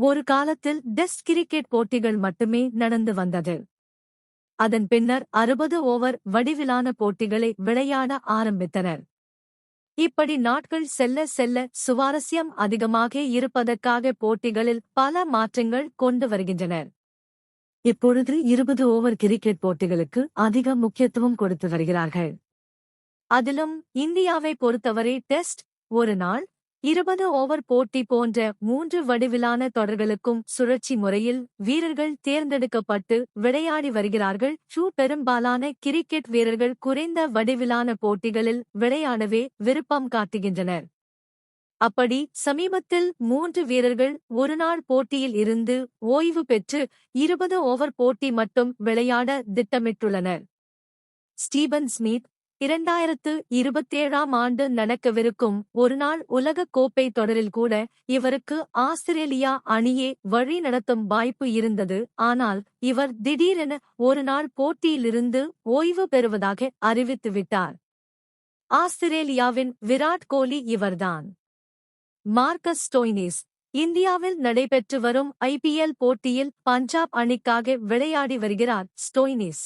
ஒரு காலத்தில் test cricket போட்டிகள் மட்டுமே நடந்து வந்தது. அதன் பின்னர் அறுபது ஓவர் வடிவிலான போட்டிகளை விளையாட ஆரம்பித்தனர். இப்படி நாட்கள் செல்ல செல்ல சுவாரஸ்யம் அதிகமாக இருப்பதற்காக போட்டிகளில் பல மாற்றங்கள் கொண்டு வருகின்றனர். இப்பொழுது இருபது ஓவர் கிரிக்கெட் போட்டிகளுக்கு அதிக முக்கியத்துவம் கொடுத்து வருகிறார்கள். அதிலும் இந்தியாவை பொறுத்தவரை டெஸ்ட் ஒரு நாள் இருபது ஓவர் போட்டி போன்ற மூன்று வடிவிலான தொடர்களுக்கும் சுழற்சி முறையில் வீரர்கள் தேர்ந்தெடுக்கப்பட்டு விளையாடி வருகிறார்கள். ஷூ பெரும்பாலான கிரிக்கெட் வீரர்கள் குறைந்த வடிவிலான போட்டிகளில் விளையாடவே விருப்பம் காட்டுகின்றனர். அப்படி சமீபத்தில் மூன்று வீரர்கள் ஒருநாள் போட்டியில் இருந்து ஓய்வு பெற்று இருபது ஓவர் போட்டி மட்டும் விளையாட திட்டமிட்டுள்ளனர். ஸ்டீபன் ஸ்மித் இரண்டாயிரத்து இருபத்தேழாம் ஆண்டு நடக்கவிருக்கும் ஒருநாள் உலகக் கோப்பை தொடரில் கூட இவருக்கு ஆஸ்திரேலியா அணியே வழி நடத்தும் வாய்ப்பு இருந்தது. ஆனால் இவர் திடீரென ஒருநாள் போட்டியிலிருந்து ஓய்வு பெறுவதாக அறிவித்துவிட்டார் ஆஸ்திரேலியாவின் விராட் கோலி இவர்தான். மார்க்கஸ் ஸ்டோய்னிஸ் இந்தியாவில் நடைபெற்று வரும் ஐபிஎல் போட்டியில் பஞ்சாப் அணிக்காக விளையாடி வருகிறார் ஸ்டோய்னிஸ்.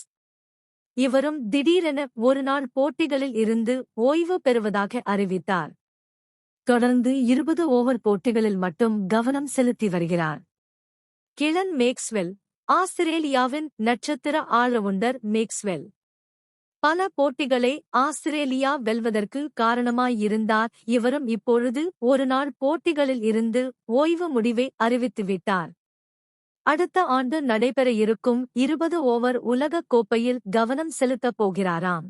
இவரும் திடீரென ஒருநாள் போட்டிகளில் இருந்து ஓய்வு பெறுவதாக அறிவித்தார். தொடர்ந்து இருபது ஓவர் போட்டிகளில் மட்டும் கவனம் செலுத்தி வருகிறார். கிளன் மேக்ஸ்வெல் ஆஸ்திரேலியாவின் நட்சத்திர ஆழவுண்டர் மேக்ஸ்வெல். பல போட்டிகளை ஆஸ்திரேலியா வெல்வதற்கு காரணமாயிருந்தார். இவரும் இப்பொழுது ஒருநாள் போட்டிகளில் இருந்து ஓய்வு முடிவை அறிவித்துவிட்டார். அடுத்த ஆண்டு நடைபெற இருக்கும் இருபது ஓவர் உலகக் கோப்பையில் கவனம் செலுத்தப் போகிறாராம்.